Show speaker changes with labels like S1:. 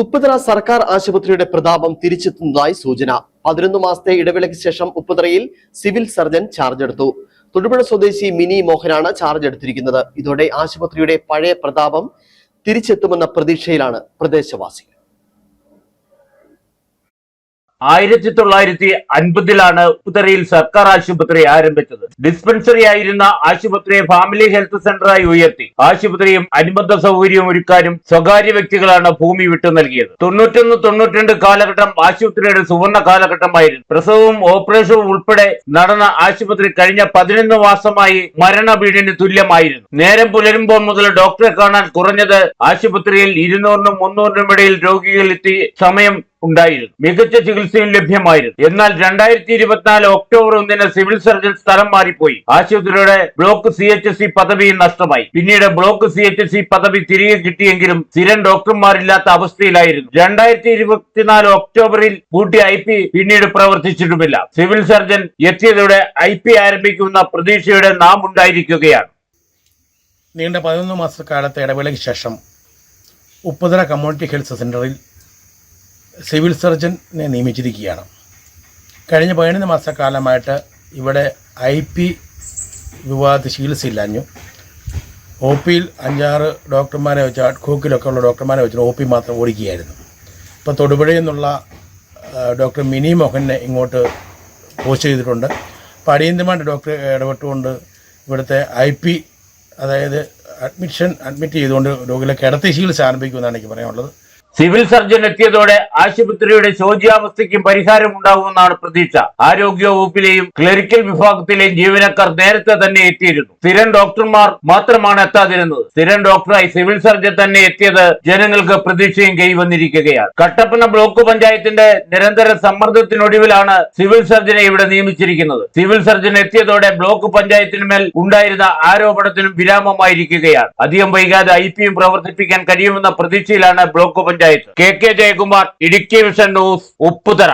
S1: ഉപ്പുതറ സർക്കാർ ആശുപത്രിയുടെ പ്രതാപം തിരിച്ചെത്തുന്നതായി സൂചന. പതിനൊന്ന് മാസത്തെ ഇടവേളയ്ക്ക് ശേഷം ഉപ്പുതറയിൽ സിവിൽ സർജൻ ചാർജ് എടുത്തു. തൊടുപുഴ സ്വദേശി മിനി മോഹനാണ് ചാർജ് എടുത്തിരിക്കുന്നത്. ഇതോടെ ആശുപത്രിയുടെ പഴയ പ്രതാപം തിരിച്ചെത്തുമെന്ന പ്രതീക്ഷയിലാണ് പ്രദേശവാസികൾ.
S2: ആയിരത്തി തൊള്ളായിരത്തി അൻപതിലാണ് ഉത്തരയിൽ സർക്കാർ ആശുപത്രി ആരംഭിച്ചത്. ഡിസ്പെൻസറി ആയിരുന്ന ആശുപത്രിയെ ഫാമിലി ഹെൽത്ത് സെന്ററായി ഉയർത്തി. ആശുപത്രിയും അനുബന്ധ സൗകര്യവും ഒരുക്കാനും സ്വകാര്യ വ്യക്തികളാണ് ഭൂമി വിട്ടു നൽകിയത്. തൊണ്ണൂറ്റൊന്ന് തൊണ്ണൂറ്റിരണ്ട് കാലഘട്ടം ആശുപത്രിയുടെ സുവർണ കാലഘട്ടമായിരുന്നു. പ്രസവവും ഓപ്പറേഷനും ഉൾപ്പെടെ നടന്ന ആശുപത്രി കഴിഞ്ഞ പതിനൊന്ന് മാസമായി മരണ വീടിന് തുല്യമായിരുന്നു. നേരം പുലരുമ്പോൾ മുതൽ ഡോക്ടറെ കാണാൻ കുറഞ്ഞത് ആശുപത്രിയിൽ ഇരുന്നൂറിനും മുന്നൂറിനും ഇടയിൽ രോഗികൾ എത്തി സമയം ഉണ്ടായിരുന്നു. മികച്ച ചികിത്സയും ലഭ്യമായിരുന്നു. എന്നാൽ രണ്ടായിരത്തി ഇരുപത്തിനാല് ഒക്ടോബർ ഒന്നിന് സിവിൽ സർജൻ സ്ഥലം മാറിപ്പോയി. ആശുപത്രിയുടെ ബ്ലോക്ക് സി എച്ച് സി പദവിയും നഷ്ടമായി. പിന്നീട് ബ്ലോക്ക് സി എച്ച് സി പദവി തിരികെ കിട്ടിയെങ്കിലും സ്ഥിരം ഡോക്ടർമാരില്ലാത്ത അവസ്ഥയിലായിരുന്നു. രണ്ടായിരത്തി ഇരുപത്തിനാല് ഒക്ടോബറിൽ പൂട്ടിയ ഐ പി പിന്നീട് പ്രവർത്തിച്ചിട്ടുമില്ല. സിവിൽ സർജൻ എത്തിയതോടെ ഐ പി ആരംഭിക്കുന്ന പ്രതീക്ഷയുടെ നാം ഉണ്ടായിരിക്കുകയാണ്.
S3: നീണ്ട പതിനൊന്ന് മാസക്കാലത്തെ ഇടവേളയ്ക്ക് ശേഷം ഉപ്പുതല കമ്മ്യൂണിറ്റി ഹെൽത്ത് സെന്ററിൽ സിവിൽ സർജനെ നിയമിച്ചിരിക്കുകയാണ്. കഴിഞ്ഞ പതിനൊന്ന് മാസക്കാലമായിട്ട് ഇവിടെ ഐ പി വിവാദത്തിൽ ചികിത്സയില്ലാഞ്ഞു. ഒ പിയിൽ അഞ്ചാറ് ഡോക്ടർമാരെ വെച്ച് അഡ്കോക്കിലൊക്കെ ഉള്ള ഡോക്ടർമാരെ വെച്ച് ഒ പി മാത്രം ഓടിക്കുകയായിരുന്നു. ഇപ്പോൾ തൊടുപുഴയിൽ നിന്നുള്ള ഡോക്ടർ മിനി മോഹനെ ഇങ്ങോട്ട് പോസ്റ്റ് ചെയ്തിട്ടുണ്ട്. അപ്പോൾ അടിയന്തരമായിട്ട് ഡോക്ടർ ഇടപെട്ടുകൊണ്ട് ഇവിടുത്തെ ഐ പി അതായത് അഡ്മിഷൻ അഡ്മിറ്റ് ചെയ്തുകൊണ്ട് രോഗികളെ കിടത്തി ചികിത്സ ആരംഭിക്കുമെന്നാണ് എനിക്ക് പറയാനുള്ളത്.
S2: സിവിൽ സർജൻ എത്തിയതോടെ ആശുപത്രിയുടെ ശോച്യാവസ്ഥയ്ക്കും പരിഹാരം ഉണ്ടാകുമെന്നാണ് പ്രതീക്ഷ. ആരോഗ്യ വകുപ്പിലെയും ക്ലറിക്കൽ വിഭാഗത്തിലെയും ജീവനക്കാർ നേരത്തെ തന്നെ എത്തിയിരുന്നു. സ്ഥിരം ഡോക്ടർമാർ മാത്രമാണ് എത്താതിരുന്നത്. സ്ഥിരം ഡോക്ടറായി സിവിൽ സർജൻ തന്നെ എത്തിയത് ജനങ്ങൾക്ക് പ്രതീക്ഷയും കൈവന്നിരിക്കുകയാണ്. കട്ടപ്പന ബ്ലോക്ക് പഞ്ചായത്തിന്റെ നിരന്തര സമ്മർദ്ദത്തിനൊടുവിലാണ് സിവിൽ സർജനെ ഇവിടെ നിയമിച്ചിരിക്കുന്നത്. സിവിൽ സർജൻ എത്തിയതോടെ ബ്ലോക്ക് പഞ്ചായത്തിനുമേൽ ഉണ്ടായിരുന്ന ആരോപണത്തിനും വിരാമമായിരിക്കുകയാണ്. അധികം വൈകാതെ ഐ പിയും പ്രവർത്തിപ്പിക്കാൻ കഴിയുമെന്ന പ്രതീക്ഷയിലാണ് block panchayat K K Jayakumar Idukki vision news Upputhara.